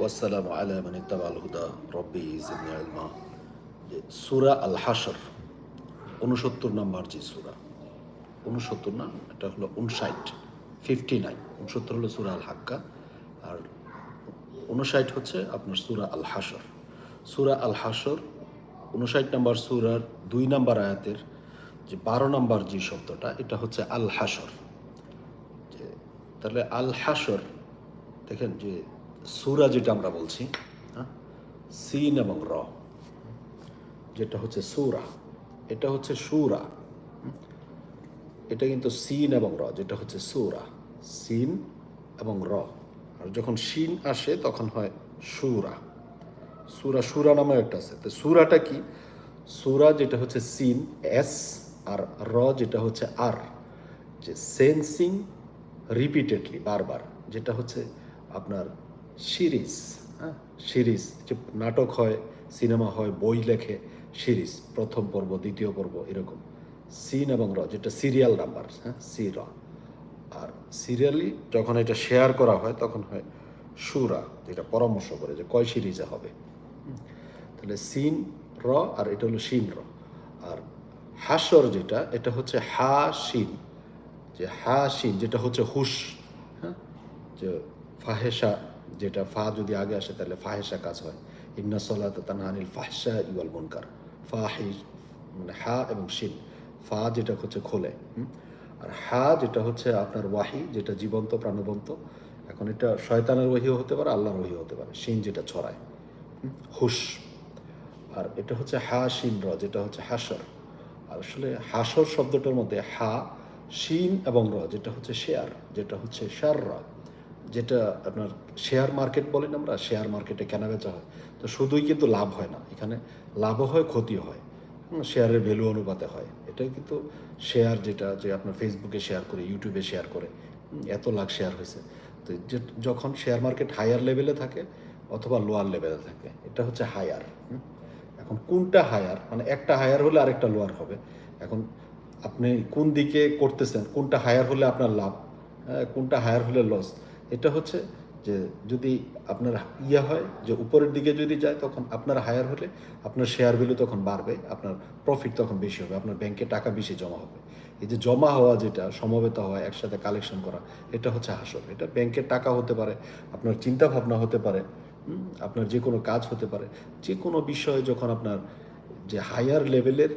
ওয়াসালাম আলা মান ইত্তাবাল হুদা, রব্বি যে সূরা আল হাশর উনসত্তর নম্বর যে সূরা। উনসত্তর না, এটা হলো উনষাট ফিফটি নাইন উনসত্তর হলো সূরা আল হাক্কা আর হচ্ছে আপনার সূরা আল হাশর সূরা আল হাশর উনষাট নম্বর সূরার দুই নম্বর আয়াতের যে বারো নম্বর যে শব্দটা, এটা হচ্ছে আল হাশর যে তাহলে আল হাশর দেখেন যে সুরা যেটা আমরা বলছি হ্যাঁ? সিন এবং র। যেটা হচ্ছে সুরা, এটা হচ্ছে সুরা এটা কিন্তু সিন এবং র, যেটা হচ্ছে সুরা। সিন এবং র। আর যখন শিন আসে, তখন হয় সুরা। সুরা সুরা নামে একটা আছে। তো সুরাটা কি? সুরা যেটা হচ্ছে সিন, এস, আর র যেটা হচ্ছে আর। যে সেন্সিং রিপিটেডলি, বারবার। যেটা হচ্ছে আপনার সিরিজ হ্যাঁ? সিরিজ, যে নাটক হয়, সিনেমা হয়, বই লেখে, সিরিজ, প্রথম পর্ব, দ্বিতীয় পর্ব, এরকম। সিন এবং র, যেটা সিরিয়াল নাম্বার হ্যাঁ? সি, র। আর সিরিয়ালি যখন এটা শেয়ার করা হয়, তখন হয় সুরা, যেটা পরামর্শ করে যে কয় সিরিজে হবে। তাহলে সিন, র, আর এটা হলো সিন, র। আর হাসর যেটা, এটা হচ্ছে হা শিন যে হা শিন যেটা হচ্ছে হুশ হ্যাঁ? যে ফাহেসা যেটা ফা যদি আগে আসে, তাহলে ফাহেসা কাজ হয়। ইন্না সলাত তানহানিল ফাহসা ইউয়াল মুনকার। ফাহি মানে হা এবং শিন। ফা যেটা হচ্ছে খোলে আর হা যেটা হচ্ছে আপনার ওয়াহি, যেটা জীবন্ত, প্রাণবন্ত। এখন এটা শয়তানের ওহিও হতে পারে, আল্লাহর ওহিও হতে পারে, শিন যেটা ছড়ায়? হুশ। আর এটা হচ্ছে হা শিন র, যেটা হচ্ছে হাসর। আর আসলে হাসর শব্দটার মধ্যে হা, শিন এবং র, যেটা হচ্ছে শেয়ার, যেটা হচ্ছে শেয়ার র যেটা আপনার শেয়ার মার্কেট বলেন আমরা শেয়ার মার্কেটে কেনা বেচা হয়। তো শুধুই কিন্তু লাভ হয় না। এখানে লাভও হয় ক্ষতিও হয়। শেয়ারের ভ্যালু অনুপাতে হয়। এটা কিন্তু শেয়ার যেটা যে আপনার ফেসবুকে শেয়ার করে ইউটিউবে শেয়ার করে। এত লাখ শেয়ার হয়েছে। তো যখন শেয়ার মার্কেট হায়ার লেভেলে থাকে অথবা লোয়ার লেভেলে থাকে এটা হচ্ছে হায়ার এখন কোনটা হায়ার মানে একটা হায়ার হলে আরেকটা লোয়ার হবে। এখন আপনি কোন দিকে করতেছেন কোনটা হায়ার হলে আপনার লাভ হ্যাঁ, কোনটা হায়ার হলে লস এটা হচ্ছে যে যদি আপনার ইয়ে হয়, যে উপরের দিকে যদি যায়, তখন আপনার হায়ার হলে আপনার শেয়ার ভ্যালু তখন বাড়বে, আপনার প্রফিট তখন বেশি হবে, আপনার ব্যাংকে টাকা বেশি জমা হবে। এই যে জমা হওয়া যেটা, সমবেত হওয়া, একসাথে কালেকশন করা, এটা হচ্ছে হাসল। এটা ব্যাংকের টাকা হতে পারে, আপনার চিন্তা ভাবনা হতে পারে আপনার যে কোনো কাজ হতে পারে। যে কোনো বিষয়ে যখন আপনার যে হায়ার লেভেলের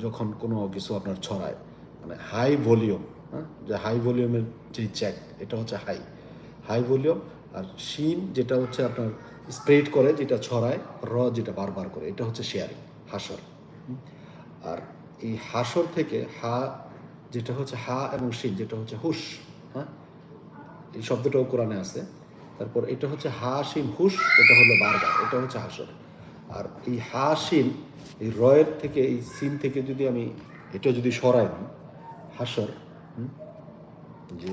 যখন কোনো কিছু আপনার ছড়ায় মানে হাই ভলিউম হ্যাঁ? যে হাই ভলিউমের যে চেক এটা হচ্ছে হাই হাই ভলিউম আর শিন যেটা হচ্ছে আপনার স্প্রেড করে, যেটা ছড়ায় র যেটা বারবার করে, এটা হচ্ছে শেয়ারিং হাসর। আর এই হাসর থেকে হা, যেটা হচ্ছে হা এবং শিন যেটা হচ্ছে হুশ হ্যাঁ? এই শব্দটাও কোরআনে আছে। তারপর এটা হচ্ছে হা শিন হুশ, এটা হলো বারবার, এটা হচ্ছে হাসর। আর এই হা শিন এই রয়ের থেকে, এই সিন থেকে যদি আমি, এটা যদি সরাই হাসর যে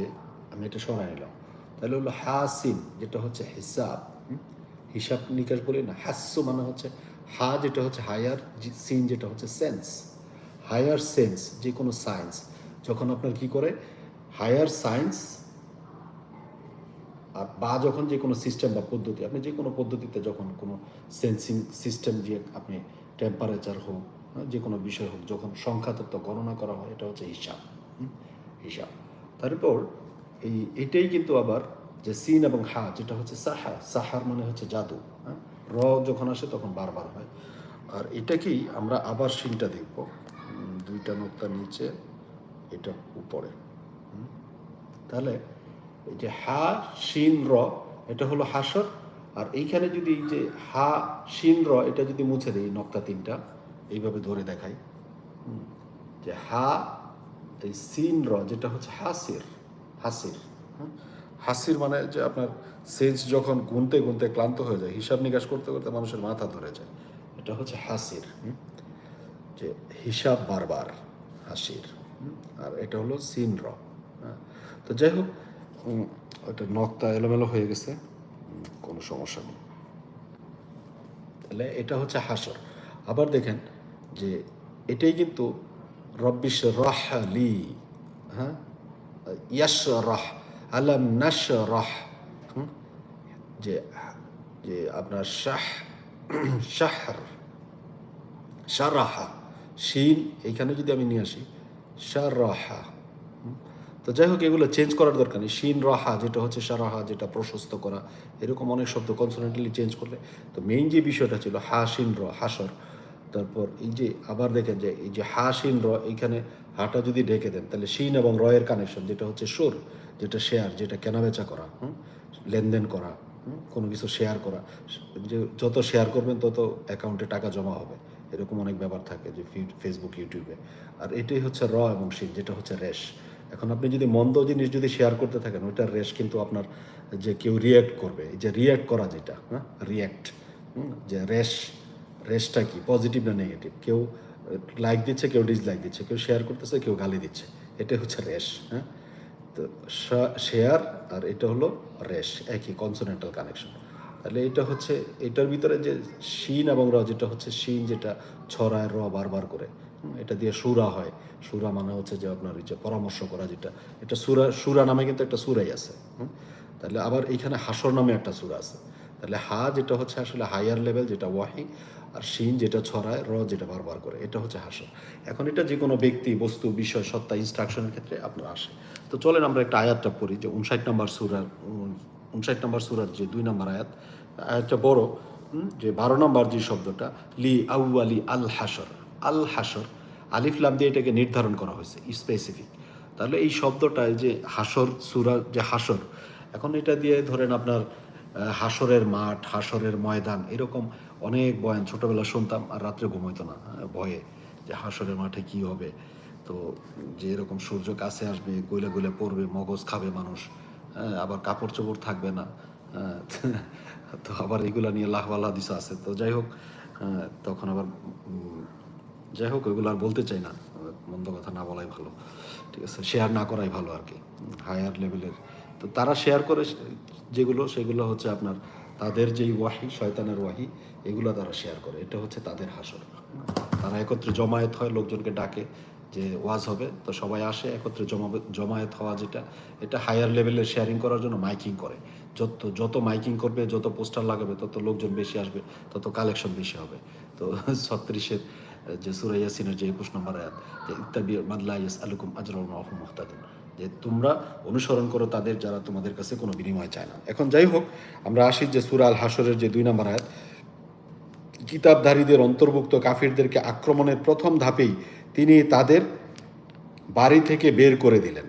আমি এটা সরাই নিলাম। তাহলে হলো হা সিন যেটা হচ্ছে হিসাব হিসাব নিকাশ বলি না হাস্য মানে হচ্ছে হা যেটা হচ্ছে হায়ার সিন যেটা হচ্ছে সেন্স। হায়ার সেন্স যে কোনো সায়েন্স। যখন আপনার কি করে? হায়ার সায়েন্স আর বা যখন যে কোনো সিস্টেম বা পদ্ধতি আপনি যে কোনো পদ্ধতিতে যখন কোনো সেন্সিং সিস্টেম দিয়ে আপনি টেম্পারেচার হোক হ্যাঁ, যে কোনো বিষয় হোক যখন সংখ্যা তত্ত্ব গণনা করা হয় এটা হচ্ছে হিসাব হিসাব তারপর এই এটাই কিন্তু আবার যে সিন এবং হা, যেটা হচ্ছে সাহা, সাহার মানে হচ্ছে জাদু হ্যাঁ? র যখন আসে তখন বারবার হয়। আর এটাকেই আমরা আবার সিনটা দেখব। দুইটা নোক্তা নিচে, এটা উপরে তাহলে এই যে হা শিন র, এটা হলো হাসর। আর এইখানে যদি যে হা শিন র, এটা যদি মুছে দেয় নক্তা তিনটা, এইভাবে ধরে দেখাই। যে হা এই সিন র, যেটা হচ্ছে হাসির হাসির হাসির মানে যে আপনার সেন্স যখন গুনতে গুনতে ক্লান্ত হয়ে যায়, হিসাব নিকাশ করতে করতে মানুষের মাথা ধরে যায়। এটা হচ্ছে হাসির যে হিসাব বারবার, হাসির আর এটা হলো সিন র হ্যাঁ। তো যাই হোক ওটা নখটা এলোমেলো হয়ে গেছে কোনো সমস্যা নেই। তাহলে এটা হচ্ছে হাসর। আবার দেখেন যে এটাই কিন্তু রব্বিশ রাহলি হ্যাঁ? ইয়াশ রাহ আলাম রাহ যে যে আপনার শাহ, শাহর, শারাহা, শিন, এইখানে যদি আমি নিয়ে আসি, শারাহা তো যাই হোক, এগুলো চেঞ্জ করার দরকার নেই। শিন, রাহা, যেটা হচ্ছে সারাহা যেটা প্রশস্ত করা, এরকম অনেক শব্দ কনসোনেন্টালি চেঞ্জ করলে। তো মেইন যে বিষয়টা ছিল, হা, শিন, র, হাসর তারপর এই যে আবার দেখেন যে এই যে হা শিন র এইখানে হাটা যদি ঢেকে দেন, তাহলে শিন এবং রয়ের কানেকশন যেটা হচ্ছে সুর, যেটা শেয়ার যেটা কেনাবেচা করা? লেনদেন করা? কোনো কিছু শেয়ার করা, যে যত শেয়ার করবেন তত অ্যাকাউন্টে টাকা জমা হবে। এরকম অনেক ব্যাপার থাকে যে ফেসবুক ইউটিউবে আর এটাই হচ্ছে র এবং শিন, যেটা হচ্ছে রেশ। এখন আপনি যদি মন্দ জিনিস যদি শেয়ার করতে থাকেন, ওইটার রেশ কিন্তু আপনার যে কেউ রিয়্যাক্ট করবে, এই যে রিয়্যাক্ট করা যেটা হ্যাঁ? রিয়্যাক্ট যে রেশ রেশটা কি? পজিটিভ না নেগেটিভ কেউ লাইক দিচ্ছে, কেউ ডিসলাইক দিচ্ছে, কেউ শেয়ার করতেছে, কেউ গালি দিচ্ছে। এটা হচ্ছে রেশ হ্যাঁ? তো শেয়ার আর এটা হলো রেশ একই কনসোনেন্টাল কানেকশন তাহলে এটা হচ্ছে, এটার ভিতরে যে শিন এবং র, যেটা হচ্ছে শিন, যেটা ছড়ায় র বারবার করে এটা দিয়ে সুরা হয়। সুরা মানে হচ্ছে যে আপনার যে পরামর্শ করা যেটা, এটা সুরা সুরা নামে কিন্তু একটা সুরাই আছে? তাহলে আবার এইখানে হাসর নামে একটা সুরা আছে। তাহলে হা যেটা হচ্ছে আসলে হায়ার লেভেল যেটা ওয়াহি আর শিন যেটা ছড়ায়, র যেটা বারবার করে, এটা হচ্ছে হাসর। এখন এটা যে কোনো ব্যক্তি, বস্তু, বিষয়, সত্তা ইনস্ট্রাকশনের ক্ষেত্রে আপনার আসে। তো চলেন আমরা একটা আয়াতটা পড়ি, যে উনষাট নম্বর সুরার উনষাট নম্বর সুরার যে দুই নম্বর আয়াত, আয়াতটা বড় যে বারো নম্বর যে শব্দটা, লি আউ আলি আল হাসর। আল হাসর, আলিফ লাম দিয়ে এটাকে নির্ধারণ করা হয়েছে স্পেসিফিক তাহলে এই শব্দটায় যে হাসর সুরা, যে হাসর, এখন এটা দিয়ে ধরেন আপনার হাসরের মাঠ হাসরের ময়দান, এরকম অনেক বয়ান ছোটবেলা শুনতাম আর রাত্রে ঘুমাইতো না ভয়ে যে হাসরের মাঠে কি হবে। তো যে এরকম সূর্য কাছে আসবে, গইলে গইলে পড়বে, মগজ খাবে মানুষ আবার কাপড় চোপড় থাকবে না তো আবার এগুলা নিয়ে লাহওয়ালা দিস আছে। তো যাই হোক তখন আবার যাই হোক, ওইগুলো আর বলতে চাই না মন্দ কথা না বলাই ভালো, ঠিক আছে? শেয়ার না করাই ভালো আর কি হায়ার লেভেলের তো তারা শেয়ার করে যেগুলো, সেগুলো হচ্ছে আপনার তাদের যেই ওয়াহি, শয়তানের ওয়াহি, এগুলো তারা শেয়ার করে। এটা হচ্ছে তাদের হাসর। তারা একত্রে জমায়েত হয়, লোকজনকে ডাকে যে ওয়াজ হবে। তো সবাই আসে, একত্রে জমা, জমায়েত হওয়া যেটা, এটা হায়ার লেভেলের শেয়ারিং করার জন্য মাইকিং করে। যত যত মাইকিং করবে, যত পোস্টার লাগাবে, তত লোকজন বেশি আসবে, তত কালেকশন বেশি হবে। তো ছত্রিশের, যে সুরাইয়াসিনের যে একুশ নম্বর আয়াত, যে ইত্তাবি মাদলা ইয়াস আলুকুম আজরাউন আহম মুহতাদুন যে তোমরা অনুসরণ করো তাদের যারা তোমাদের কাছে কোনো বিনিময় চায় না। এখন যাই হোক, আমরা আসি যে সুরা আল হাসরের যে দুই নম্বর আয়াত। কিতাবধারীদের অন্তর্ভুক্ত কাফিরদেরকে আক্রমণের প্রথম ধাপেই তিনি তাদের বাড়ি থেকে বের করে দিলেন।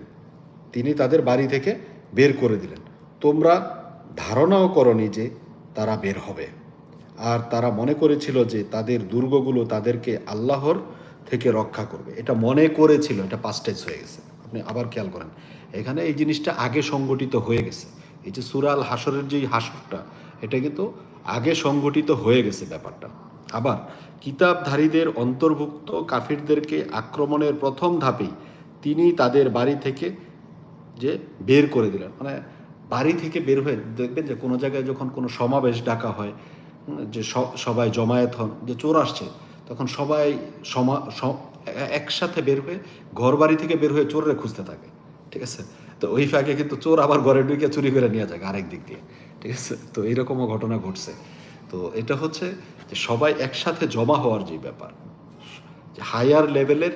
তিনি তাদের বাড়ি থেকে বের করে দিলেন। তোমরা ধারণাও করনি যে তারা বের হবে। আর তারা মনে করেছিল যে তাদের দুর্গগুলো তাদেরকে আল্লাহর থেকে রক্ষা করবে। এটা মনে করেছিল, এটা পাস্টেজ হয়ে গেছে। আপনি আবার খেয়াল করেন। এখানে এই জিনিসটা আগে সংগঠিত হয়ে গেছে। এই যে সুরাল হাসরের যে হাসরটা এটা কিন্তু আগে সংগঠিত হয়ে গেছে ব্যাপারটা। আবার কিতাবধারীদের অন্তর্ভুক্ত কাফিরদেরকে আক্রমণের প্রথম ধাপেই তিনি তাদের বাড়ি থেকে যে বের করে দিলেন। মানে বাড়ি থেকে বের হয়ে দেখবেন যে কোনো জায়গায় যখন কোনো সমাবেশ ডাকা হয়, যে সবাই জমায়েত হন, যে চোর আসছে, তখন সবাই সমা একসাথে বের হয়ে ঘর বাড়ি থেকে বের হয়ে চোররে খুঁজতে থাকে, ঠিক আছে? তো ওই ফাঁকে কিন্তু চোর আবার ঘরে ঢুকে চুরি করে নিয়ে যায় আরেক দিক দিয়ে, ঠিক আছে? তো এইরকমও ঘটনা ঘটছে। তো এটা হচ্ছে যে সবাই একসাথে জমা হওয়ার যে ব্যাপার, যে হায়ার লেভেলের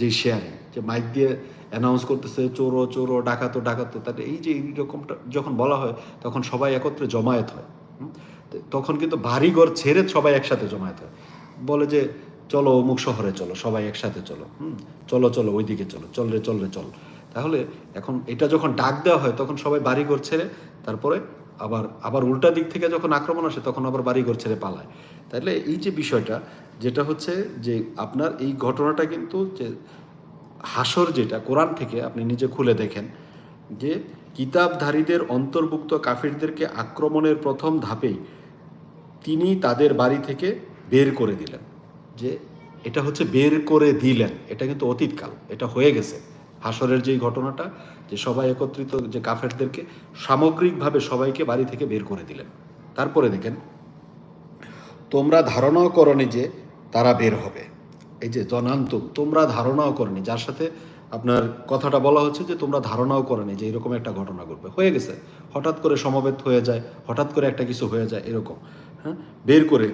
যে শেয়ারিং যে মাইক দিয়ে অ্যানাউন্স করতেছে চোরো চোরো ডাকাতো ডাকাতো তাহলে এই যে এইরকমটা যখন বলা হয়, তখন সবাই একত্রে জমায়েত হয় তখন কিন্তু বাড়িঘর ছেড়ে সবাই একসাথে জমায়েত হয়। বলে যে চলো অমুক শহরে চলো, সবাই একসাথে চলো, হুম? চলো চলো, ওইদিকে চলো, চল রে চল রে, চল। তাহলে এখন এটা যখন ডাক দেওয়া হয়, তখন সবাই বাড়িঘর ছেড়ে তারপরে আবার আবার উল্টা দিক থেকে যখন আক্রমণ আসে, তখন আবার বাড়িঘর ছেড়ে পালায়। তাহলে এই যে বিষয়টা, যেটা হচ্ছে যে আপনার এই ঘটনাটা কিন্তু যে হাসর যেটা, কোরআন থেকে আপনি নিজে খুলে দেখেন যে কিতাবধারীদের অন্তর্ভুক্ত কাফিরদেরকে আক্রমণের প্রথম ধাপেই তিনি তাদের বাড়ি থেকে বের করে দিলেন। যে এটা হচ্ছে বের করে দিলেন, এটা কিন্তু অতীতকাল, এটা হয়ে গেছে। হাসরের যেই ঘটনাটা, যে সবাই একত্রিত, যে কাফেরদেরকে সামগ্রিকভাবে সবাইকে বাড়ি থেকে বের করে দিলেন। তারপরে দেখেন, তোমরা ধারণাও করনি যে তারা বের হবে। এই যে জনান্তম, তোমরা ধারণাও করনি, যার সাথে আপনার কথাটা বলা হচ্ছে যে তোমরা ধারণাও করেনি যে এরকম একটা ঘটনা ঘটবে। হয়ে গেছে। হঠাৎ করে সমবেত হয়ে যায়, হঠাৎ করে একটা কিছু হয়ে যায়, এরকম হ্যাঁ? বের করে,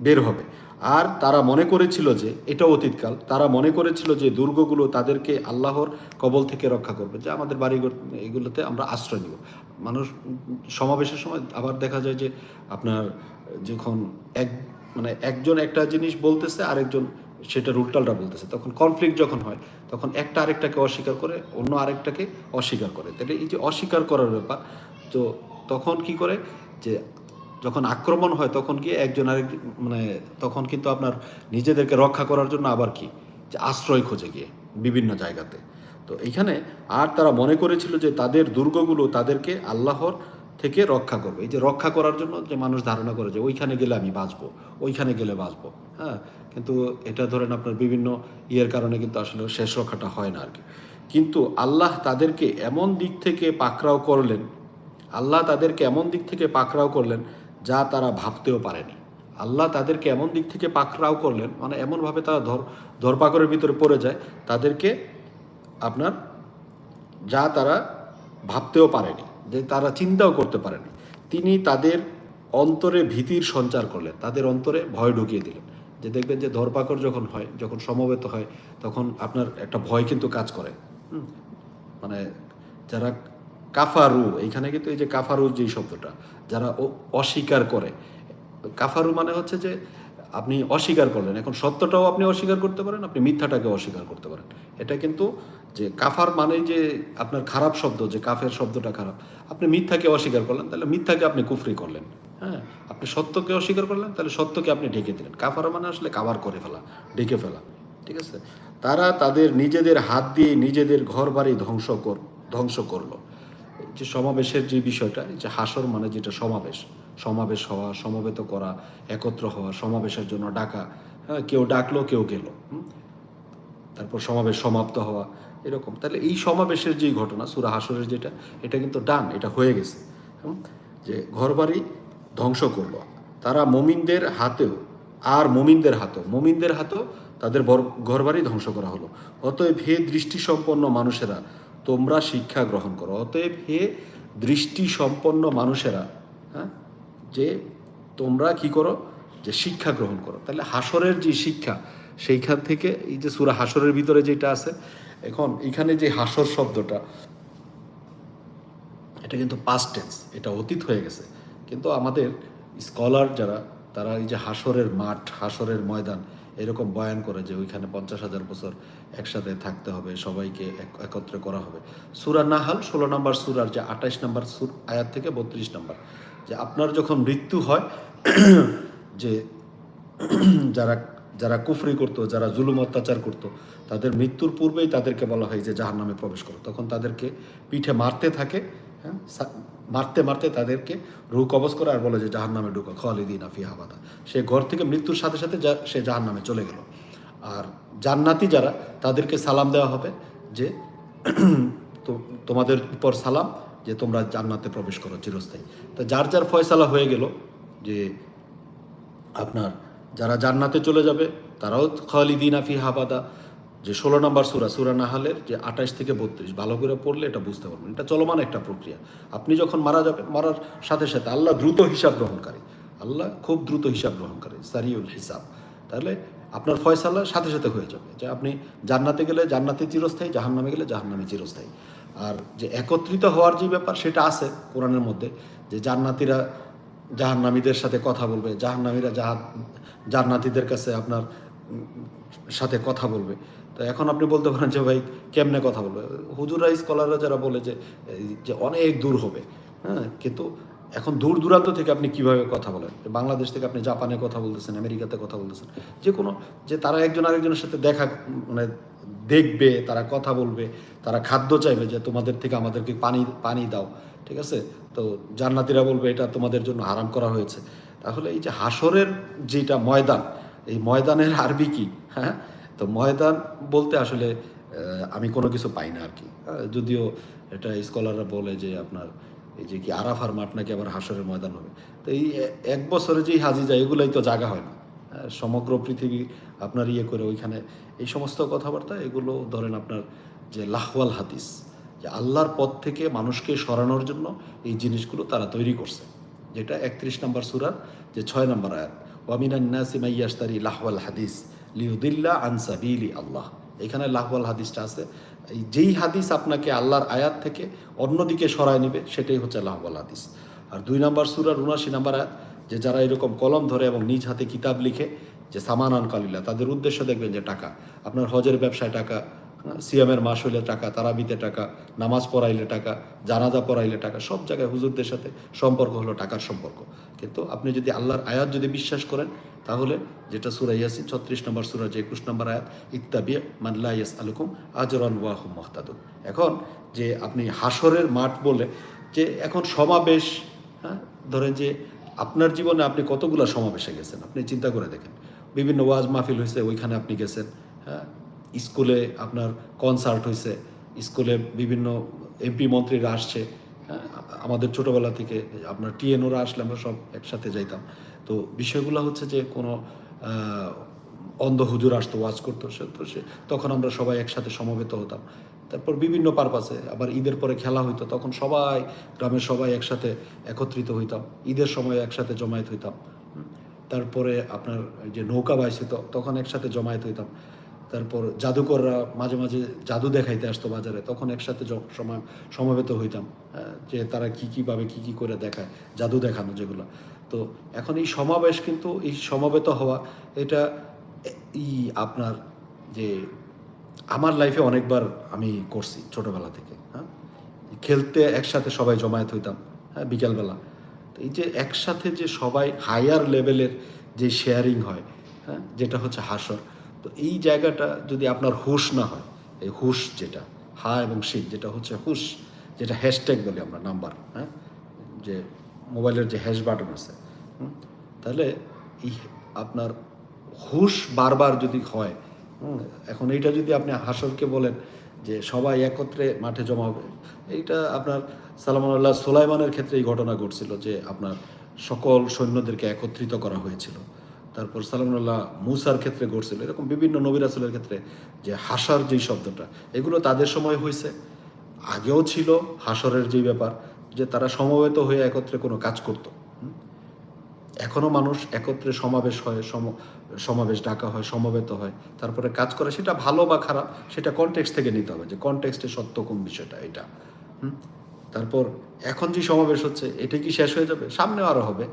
বের হবে। আর তারা মনে করেছিল যে এটা অতীতকাল, তারা মনে করেছিল যে দুর্গগুলো তাদেরকে আল্লাহর কবল থেকে রক্ষা করবে, যে আমাদের বাড়ি এগুলোতে আমরা আশ্রয় নিব। মানুষ সমাবেশের সময় আবার দেখা যায় যে আপনার যখন এক মানে একজন একটা জিনিস বলতেছে, আরেকজন সেটা উল্টালটা বলতেছে। তখন কনফ্লিক্ট যখন হয়, তখন একটা আরেকটাকে অস্বীকার করে, অন্য আরেকটাকে অস্বীকার করে। তাহলে এই যে অস্বীকার করার ব্যাপার, তো তখন কি করে? যে যখন আক্রমণ হয়, তখন গিয়ে একজন আরেক মানে তখন কিন্তু আপনার নিজেদেরকে রক্ষা করার জন্য আবার কি? যে আশ্রয় খোঁজে গিয়ে বিভিন্ন জায়গাতে। তো এইখানে আর তারা মনে করেছিল যে তাদের দুর্গগুলো তাদেরকে আল্লাহর থেকে রক্ষা করবে। এই যে রক্ষা করার জন্য যে মানুষ ধারণা করে যে ওইখানে গেলে আমি বাঁচবো, ওইখানে গেলে বাঁচবো হ্যাঁ? কিন্তু এটা ধরেন আপনার বিভিন্ন ইয়ের কারণে কিন্তু আসলে শেষ রক্ষাটা হয় না আর কি কিন্তু আল্লাহ তাদেরকে এমন দিক থেকে পাকড়াও করলেন, আল্লাহ তাদেরকে এমন দিক থেকে পাকড়াও করলেন যা তারা ভাবতেও পারেনি আল্লাহ তাদেরকে এমন দিক থেকে পাকড়াও করলেন মানে এমনভাবে তারা ধর, ধরপাকড়ের ভিতরে পড়ে যায়, তাদেরকে আপনার যা তারা ভাবতেও পারেনি, যে তারা চিন্তাও করতে পারেনি তিনি তাদের অন্তরে ভীতির সঞ্চার করলেন, তাদের অন্তরে ভয় ঢুকিয়ে দিলেন, যে দেখবেন যে ধরপাকড় যখন হয়, যখন সমবেত হয়, তখন আপনার একটা ভয় কিন্তু কাজ করে? মানে যারা কাফারু এইখানে কিন্তু এই যে কাফারু যে শব্দটা, যারা অস্বীকার করে। কাফারু মানে হচ্ছে যে আপনি অস্বীকার করলেন, এখন সত্যটাও আপনি অস্বীকার করতে পারেন, আপনি মিথ্যাটাকে অস্বীকার করতে পারেন। এটা কিন্তু যে কাফার মানে যে আপনার খারাপ শব্দ, যে কাফের শব্দটা খারাপ, আপনি মিথ্যাকে অস্বীকার করলেন, তাহলে মিথ্যাকে আপনি কুফরি করলেন। হ্যাঁ আপনি সত্যকে অস্বীকার করলেন, তাহলে সত্যকে আপনি ঢেকে দিলেন। কাফার মানে আসলে কাভার করে ফেলা, ঢেকে ফেলা, ঠিক আছে? তারা তাদের নিজেদের হাত দিয়ে নিজেদের ঘর বাড়ি ধ্বংস কর, ধ্বংস করল। যে সমাবেশের যে বিষয়টা যে হাসর মানে যেটা সমাবেশ সমাবেশ হওয়া, সমবেত করা, একত্র হওয়া, সমাবেশের জন্য ডাকা হ্যাঁ কেউ ডাকলো, কেউ গেল তারপর সমাবেশ সমাপ্ত হওয়া, এরকম। তাহলে এই সমাবেশের যে ঘটনা, সুরা হাসরের যেটা, এটা কিন্তু ডান, এটা হয়ে গেছে? যে ঘরবাড়ি ধ্বংস করল। তারা মমিনদের হাতেও, আর মমিনদের হাতেও মমিনদের হাতেও তাদের ঘরবাড়ি ধ্বংস করা হলো। অতএব হে দৃষ্টিসম্পন্ন মানুষেরা তোমরা শিক্ষা গ্রহণ করো। অতএব হে দৃষ্টিসম্পন্ন মানুষেরা হ্যাঁ যে তোমরা কি করো? যে শিক্ষা গ্রহণ করো। তাহলে হাসরের যে শিক্ষা, সেইখান থেকে এই যে সুরা হাসরের ভিতরে যেটা আছে, এখন এখানে যে হাসর শব্দটা, এটা কিন্তু পাস্ট টেন্স এটা অতীত হয়ে গেছে। কিন্তু আমাদের স্কলার যারা, তারা এই যে হাসরের মাঠ হাসরের ময়দান এরকম বয়ান করে যে ওইখানে পঞ্চাশ হাজার বছর একসাথে থাকতে হবে, সবাইকে এক- একত্রে করা হবে। সুরা নাহাল, ষোলো নম্বর সুরার যে আঠাইশ নম্বর সুর, আয়াত থেকে বত্রিশ নম্বর। যে আপনার যখন মৃত্যু হয়, যে যারা যারা কুফরি করতো, যারা জুলুম অত্যাচার করতো, তাদের মৃত্যুর পূর্বেই তাদেরকে বলা হয় যে জাহার নামে প্রবেশ করো। তখন তাদেরকে পিঠে মারতে থাকে হ্যাঁ? মারতে মারতে তাদেরকে রু কবজ করে আর বলে যে জাহার নামে ঢুকো, খালিদিন আফি হাবাদা সে ঘর থেকে মৃত্যুর সাথে সাথে সে জাহার নামে চলে গেল। আর জান্নাতি যারা, তাদেরকে সালাম দেওয়া হবে যে তোমাদের উপর সালাম যে তোমরা জান্নাতে প্রবেশ করো চিরস্থায়ী। তো যার যার ফয়সালা হয়ে গেল যে আপনার যারা জান্নাতে চলে যাবে, তারাও খালিদিন আফি হাবাদা যে ষোলো নম্বর সুরা সুরা নাহালের যে আঠাশ থেকে বত্রিশ, ভালো করে পড়লে এটা বুঝতে পারবেন। এটা চলমান একটা প্রক্রিয়া। আপনি যখন মারা যাবেন, মারার সাথে সাথে আল্লাহ দ্রুত হিসাব গ্রহণকারী। আল্লাহ খুব দ্রুত হিসাব গ্রহণকারী, সারিউল হিসাব। তাহলে আপনার ফয়সালা সাথে সাথে হয়ে যাবে। যে আপনি জান্নাতে গেলে জান্নাতে চিরস্থায়ী, জাহান্নামে গেলে জাহান্নামে চিরস্থায়ী। আর যে একত্রিত হওয়ার যে ব্যাপার, সেটা আছে কোরআনের মধ্যে। যে জান্নাতিরা জাহান্নামীদের সাথে কথা বলবে, জাহান্নামীরা জাহা জান্নাতীদের কাছে আপনার সাথে কথা বলবে। তো এখন আপনি বলতে পারেন যে ভাই কেমনে কথা বলবে? হুজুরা স্কলাররা যারা বলে যে যে অনেক দূর হবে হ্যাঁ? কিন্তু এখন দূর দূরান্ত থেকে আপনি কীভাবে কথা বলেন? বাংলাদেশ থেকে আপনি জাপানে কথা বলতেছেন, আমেরিকাতে কথা বলতেছেন, যে কোনো, যে তারা একজন আরেকজনের সাথে দেখা মানে দেখবে, তারা কথা বলবে, তারা খাদ্য চাইবে যে তোমাদের থেকে আমাদেরকে পানি পানি দাও, ঠিক আছে? তো জান্নাতিরা বলবে এটা তোমাদের জন্য হারাম করা হয়েছে। তাহলে এই যে হাসরের যেটা ময়দান, এই ময়দানের আরবি কি? হ্যাঁ? তো ময়দান বলতে আসলে আমি কোনো কিছু পাই না আর কি যদিও এটা স্কলাররা বলে যে আপনার এই যে কি আরাফার মাঠ নাকি আবার হাসরের ময়দান হবে। তো এই এক বছরে যেই হাজি যায়, এগুলোই তো জায়গা হয় না। সমগ্র পৃথিবী আপনার ইয়ে করে ওইখানে এই সমস্ত কথাবার্তা, এগুলো ধরেন আপনার যে লাহওয়াল হাদিস, যে আল্লাহর পথ থেকে মানুষকে সরানোর জন্য এই জিনিসগুলো তারা তৈরি করছে। যেটা একত্রিশ নম্বর সুরার যে ছয় নম্বর আয়াত ওয়ামিনান্নাসিমাইয়াস্তারি লাহওয়াল হাদিস। লিউদিল্লা আনসাবিলি আল্লাহ। এখানে লাহওয়াল হাদিসটা আছে। যেই হাদিস আপনাকে আল্লাহর আয়াত থেকে অন্যদিকে সরায় নিবে, সেটাই হচ্ছে লাহওয়াল হাদিস। আর দুই নম্বর সুরার উনাশি নাম্বার আয়াত, যে যারা এরকম কলম ধরে এবং নিজ হাতে কিতাব লিখে যে সামানান আনকালিল্লা তাদের উদ্দেশ্য দেখবেন যে টাকা। আপনার হজের ব্যবসায় টাকা সিয়ামের মাস হইলে টাকা, তারাবিতে টাকা, নামাজ পড়াইলে টাকা, জানাজা পড়াইলে টাকা, সব জায়গায় হুজুরদের সাথে সম্পর্ক হলো টাকার সম্পর্ক। কিন্তু আপনি যদি আল্লাহর আয়াত যদি বিশ্বাস করেন, তাহলে যেটা সুরা ইয়াসিন, ছত্রিশ নম্বর সুরা, যে একুশ নম্বর আয়াত, ইত্তাবি মানলা ইয়াস আলুকুম আজরান ওয়াহুম মহতাদুন। এখন যে আপনি হাসরের মাঠ বলে যে এখন সমাবেশ হ্যাঁ ধরেন যে আপনার জীবনে আপনি কতগুলো সমাবেশে গেছেন? আপনি চিন্তা করে দেখেন। বিভিন্ন ওয়াজ মাহফিল হয়েছে, ওইখানে আপনি গেছেন হ্যাঁ স্কুলে আপনার কনসার্ট হয়েছে স্কুলে বিভিন্ন এমপি মন্ত্রীরা আসছে আমাদের ছোটোবেলা থেকে আপনার টিএনওরা আসলে আমরা সব একসাথে যাইতাম। তো বিষয়গুলো হচ্ছে যে কোনো অন্ধ হুজুর আসতো, ওয়াজ করতো, সে, তো সে, তখন আমরা সবাই একসাথে সমবেত হতাম। তারপর বিভিন্ন পারপাসে আবার ঈদের পরে খেলা হইতো, তখন সবাই, গ্রামের সবাই একসাথে একত্রিত হইতাম, ঈদের সময় একসাথে জমায়েত হইতাম। তারপরে আপনার যে নৌকা বাইস হইতো তখন একসাথে জমায়েত হইতাম। তারপর জাদুকররা মাঝে মাঝে জাদু দেখাইতে আসতো বাজারে তখন একসাথে সময় সমবেত হইতাম হ্যাঁ, যে তারা কি কীভাবে কি কি করে দেখায় জাদু দেখানো যেগুলো। তো এখন এই সমাবেশ কিন্তু এই সমবেত হওয়া এটা ই আপনার যে আমার লাইফে অনেকবার আমি করছি ছোটবেলা থেকে হ্যাঁ। খেলতে একসাথে সবাই জমায়েত হইতাম হ্যাঁ বিকালবেলা। তো এই যে একসাথে যে সবাই হায়ার লেভেলের যে শেয়ারিং হয় হ্যাঁ যেটা হচ্ছে হাসর তো এই জায়গাটা যদি আপনার হুশ না হয়, এই হুশ যেটা, হা এবং শীত যেটা হচ্ছে হুশ, যেটা হ্যাশট্যাগ বলি আমরা নাম্বার হ্যাঁ? যে মোবাইলের যে হ্যাশ বাটন আছে তাহলে এই আপনার হুশ বারবার যদি হয় এখন এইটা যদি আপনি হাসরকে বলেন যে সবাই একত্রে মাঠে জমা হবে, এইটা আপনার সালামান্লাহ সোলাইমানের ক্ষেত্রে এই ঘটনা ঘটছিল যে আপনার সকল সৈন্যদেরকে একত্রিত করা হয়েছিল। তারপর সালামুল্লাহ মুসার ক্ষেত্রে ঘটছিল, এরকম বিভিন্ন নবী রাসুলের ক্ষেত্রে যে হাসার যেই শব্দটা, এগুলো তাদের সময় হয়েছে। আগেও ছিল হাসরের যেই ব্যাপার, যে তারা সমবেত হয়ে একত্রে কোনো কাজ করত। এখনও মানুষ একত্রে সমাবেশ হয়, সম, সমাবেশ ডাকা হয়, সমবেত হয়, তারপরে কাজ করে। সেটা ভালো বা খারাপ, সেটা কনটেক্সট থেকে নিতে হবে যে কনটেক্সটে সত্য কোন বিষয়টা, এটা? তারপর এখন যে সমাবেশ হচ্ছে, এটা কি শেষ হয়ে যাবে? সামনেও আরও হবে।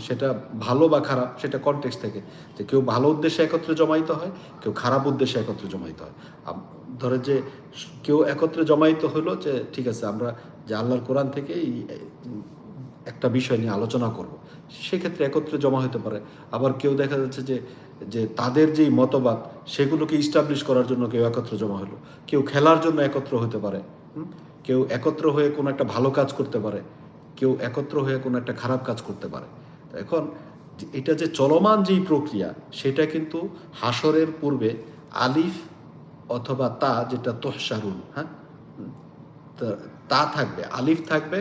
সেটা ভালো বা খারাপ, সেটা কনটেক্সট থেকে। যে কেউ ভালো উদ্দেশ্যে একত্রে জমাইত হয়, কেউ খারাপ উদ্দেশ্যে একত্রে জমাইত হয়। ধরে যে কেউ একত্রে জমাইত হলো যে, ঠিক আছে, আমরা যে আল্লাহর কোরআন থেকে একটা বিষয় নিয়ে আলোচনা করব। সেক্ষেত্রে একত্রে জমা হতে পারে। আবার কেউ দেখা যাচ্ছে যে যে তাদের যেই মতবাদ, সেগুলোকে ইস্টাবলিশ করার জন্য কেউ একত্রে জমা হলো কেউ খেলার জন্য একত্র হতে পারে? কেউ একত্র হয়ে কোনো একটা ভালো কাজ করতে পারে, কেউ একত্র হয়ে কোনো একটা খারাপ কাজ করতে পারে। এখন এটা যে চলমান যেই প্রক্রিয়া সেটা কিন্তু হাসরের পূর্বে আলিফ অথবা তা যেটা তোহসারুন হ্যাঁ। তা থাকবে আলিফ থাকবে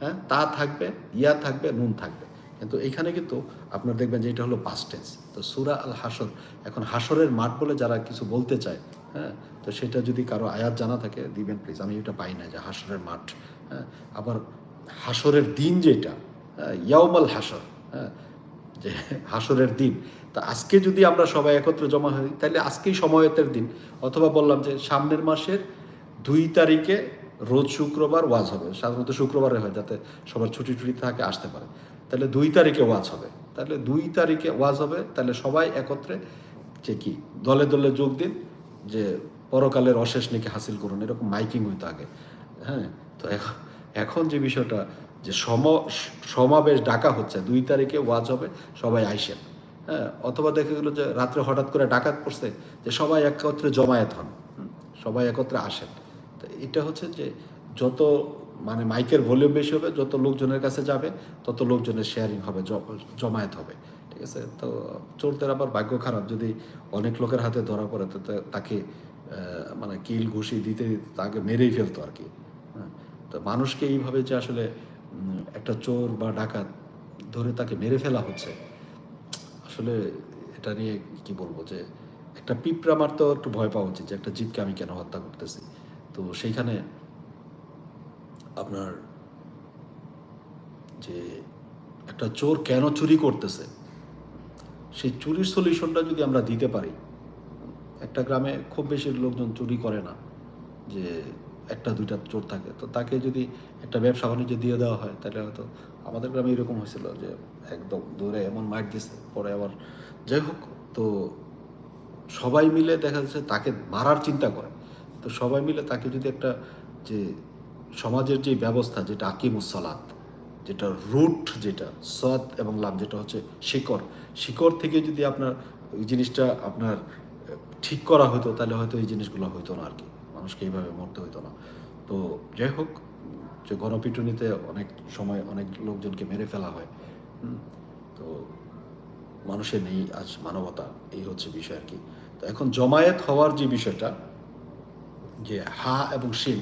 হ্যাঁ? তা থাকবে ইয়া থাকবে নুন থাকবে। কিন্তু এখানে কিন্তু আপনার দেখবেন যে এটা হলো পাস্ট টেন্স তো সুরা আল হাসর এখন হাসরের মাঠ বলে যারা কিছু বলতে চায় হ্যাঁ? তো সেটা যদি কারও আয়াত জানা থাকে দিবেন প্লিজ আমি এটা পাই না যে হাসরের মাঠ হ্যাঁ? আবার হাসরের দিন যেটা হ্যাঁ, ইয়াউমাল হাসর যে হাসরের দিন। তা আজকে যদি আমরা সবাই একত্রে জমা হই তাহলে আজকেই সময়তের দিন। অথবা বললাম যে সামনের মাসের দুই তারিখে রোজ শুক্রবার ওয়াজ হবে। সাধারণত শুক্রবারে হয় যাতে সবার ছুটি টুটি থাকে, আসতে পারে। তাহলে দুই তারিখে ওয়াজ হবে। তাহলে দুই তারিখে ওয়াজ হবে তাহলে সবাই একত্রে যে কি, দলে দলে যোগ দিন, যে পরকালের অশেষ নাকি হাসিল করুন। এরকম মাইকিং হইতো আগে। হ্যাঁ তো এখন যে বিষয়টা যে সম সমাবেশ ডাকা হচ্ছে দুই তারিখে ওয়াজ হবে সবাই আইসেন। হ্যাঁ অথবা দেখা গেলো যে রাত্রে হঠাৎ করে ডাকাত পড়ছে যে সবাই একত্রে জমায়েত হন সবাই একত্রে আসেন। তো এটা হচ্ছে যে যত মানে মাইকের ভলিউম বেশি হবে যত লোকজনের কাছে যাবে তত লোকজনের শেয়ারিং হবে জমায়েত হবে ঠিক আছে? তো চোরদের আবার ভাগ্য খারাপ যদি অনেক লোকের হাতে ধরা পড়ে তো তাকে মানে কিল ঘুষি দিতে তাকে মেরেই ফেলতো আর কি। হ্যাঁ, তো মানুষকে এইভাবে যে আসলে একটা চোর বা ডাকাত ধরে তাকে মেরে ফেলা হচ্ছে। আসলে এটা নিয়ে কি বলব যে একটা পিঁপড়া মারতেও একটু ভয় পাওয়া উচিত যে একটা জীবকে আমি কেন হত্যা করতেছি। তো সেইখানে আপনার যে একটা চোর কেন চুরি করতেছে, সেই চুরির সলিউশনটা যদি আমরা দিতে পারি, একটা গ্রামে খুব বেশি লোকজন চুরি করে না, যে একটা, দুইটা চোর থাকে। তো তাকে যদি একটা ব্যবসা বাণিজ্য দিয়ে দেওয়া হয়, তাহলে হয়তো আমাদের গ্রামে এরকম হয়েছিল যে একদম দূরে এমন মাইট দিছে, পরে আবার যাই হোক, তো সবাই মিলে দেখা যাচ্ছে তাকে মারার চিন্তা করে। তো সবাই মিলে তাকে যদি একটা যে সমাজের যে ব্যবস্থা, যেটা আকিমুসলাত যেটা রুট যেটা সদ এবং লাভ, যেটা হচ্ছে শিকড় শিকড় থেকে যদি আপনার ওই জিনিসটা আপনার ঠিক করা হতো তাহলে হয়তো এই জিনিসগুলো হতো না আর কি। মানুষকে এইভাবে মরতে হতো না। তো যাই হোক, যে গণপিটুনিতে অনেক সময় অনেক লোকজনকে মেরে ফেলা হয় তো মানুষের নেই আজ মানবতা, এই হচ্ছে বিষয় আর কি। তো এখন জমায়েত হওয়ার যে বিষয়টা, যে হা এবং শিন,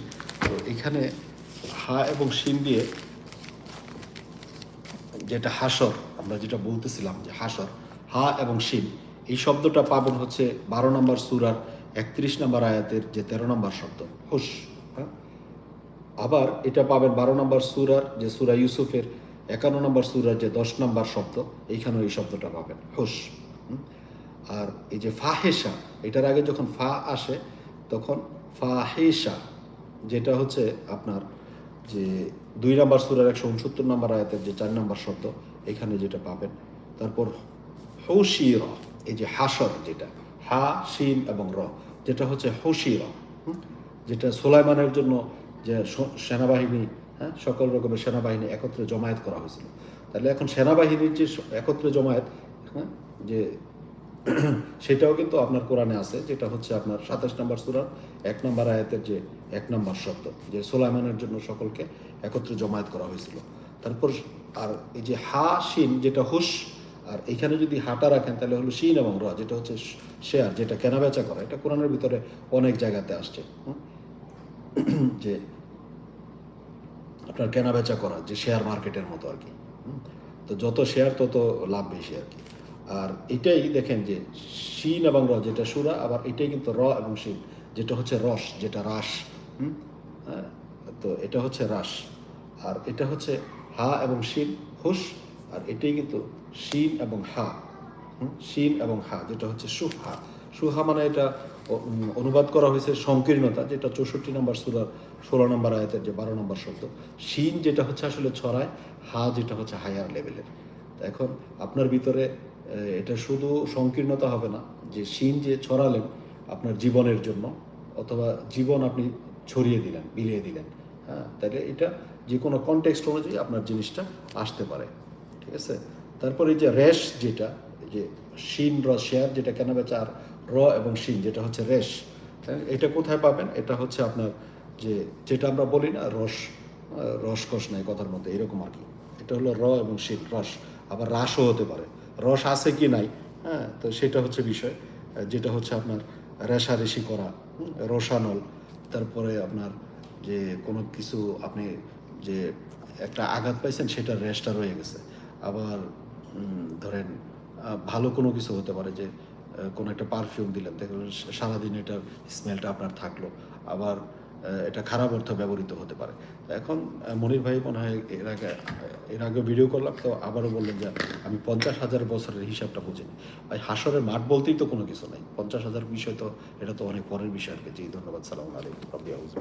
তো এখানে হা এবং শিন দিয়ে যেটা হাসর, আমরা যেটা বলতেছিলাম যে হাসর, হা এবং শিন, এই শব্দটা পাবেন হচ্ছে বারো নম্বর সুরার একত্রিশ নম্বর আয়াতের যে তেরো নম্বর শব্দ হুস হ্যাঁ? আবার এটা পাবেন বারো নম্বর সুরার যে সুরা ইউসুফের একান্ন নম্বর সুরার যে দশ নম্বর শব্দ, এইখানেও এই শব্দটা পাবেন হুস আর এই যে ফাহেসা এটার আগে যখন ফা আসে, তখন ফাহেসা যেটা হচ্ছে আপনার যে দুই নম্বর সুরার একশো উনসত্তর নম্বর আয়াতের যে চার নম্বর শব্দ, এখানে যেটা পাবেন, তারপর হৌশির, এই যে হাসর যেটা হা শিন এবং র, যেটা হচ্ছে হৌশির যেটা সোলাইমানের জন্য যে সেনাবাহিনী হ্যাঁ? সকল রকমের সেনাবাহিনী একত্রে জমায়েত করা হয়েছিল। তাহলে এখন সেনাবাহিনীর যে একত্রে জমায়েত হ্যাঁ? যে সেটাও কিন্তু আপনার কোরআনে আছে, যেটা হচ্ছে আপনার সাতাশ নম্বর সুরার এক নম্বর আয়াতের যে এক নম্বর শব্দ, যে সোলাইমানের জন্য সকলকে একত্রে জমায়েত করা হয়েছিল। তারপর আর এই যে হা শিন যেটা হুস আর এখানে যদি হাঁটা রাখেন তাহলে হলো শিন এবং র যেটা হচ্ছে শেয়ার যেটা কেনাবেচা করা এটা কোরআনের ভিতরে অনেক জায়গাতে আসছে? যে আপনার কেনাবেচা করা যে শেয়ার মার্কেটের মতো আর কি? তো যত শেয়ার তত লাভ বেশি আর কি আর এটাই দেখেন যে শিন এবং র যেটা সুরা আবার এটাই কিন্তু র এবং শিন যেটা হচ্ছে রস যেটা রাস হুম? হ্যাঁ, তো এটা হচ্ছে রাস আর এটা হচ্ছে হা এবং শিন হুস আর এটাই কিন্তু শিন এবং হা? শিন এবং হা, যেটা হচ্ছে সুহা। সুহা মানে এটা অনুবাদ করা হয়েছে সংকীর্ণতা, যেটা চৌষট্টি নম্বর সুরার ষোলো নম্বর আয়াতের যে বারো নম্বর শব্দ। শিন যেটা হচ্ছে আসলে ছড়ায়, হা যেটা হচ্ছে হায়ার লেভেলের। এখন আপনার ভিতরে এটা শুধু সংকীর্ণতা হবে না, যে শিন যে ছড়ালেন আপনার জীবনের জন্য, অথবা জীবন আপনি ছড়িয়ে দিলেন, বিলিয়ে দিলেন হ্যাঁ? তাহলে এটা যে কোনো কনটেক্সট অনুযায়ী আপনার জিনিসটা আসতে পারে, ঠিক আছে? তারপরে যে রেশ যেটা যে শিন র শেয়ার যেটা কেনা বেচা আর র এবং শিন যেটা হচ্ছে রেশ হ্যাঁ, এটা কোথায় পাবেন? এটা হচ্ছে আপনার যে যেটা আমরা বলি না রস রসকস নাই কথার মধ্যে এরকম আর কি। এটা হলো র এবং শিন রস। আবার রাসও হতে পারে। রস আছে কি নাই? হ্যাঁ তো সেটা হচ্ছে বিষয়। যেটা হচ্ছে আপনার রেশারেশি করা রসানল। তারপরে আপনার যে কোনো কিছু আপনি যে একটা আঘাত পাইছেন সেটার রেশটা রয়ে গেছে। আবার ধরেন ভালো কোনো কিছু হতে পারে যে কোনো একটা পারফিউম দিলেন সারাদিন এটার স্মেলটা আপনার থাকল, আবার এটা খারাপ অর্থে ব্যবহৃত হতে পারে। এখন মনির ভাই মনে হয় এর আগে এর আগে ভিডিও করলাম, তো আবারও বললেন যে, আমি পঞ্চাশ হাজার বছরের হিসাবটা বুঝিনি ভাই হাসরের মাঠ বলতেই তো কোনো কিছু নাই। পঞ্চাশ হাজার বিষয় তো, এটা তো অনেক পরের বিষয় আর কি। ধন্যবাদ। সালাম আলাইকুম। আউযু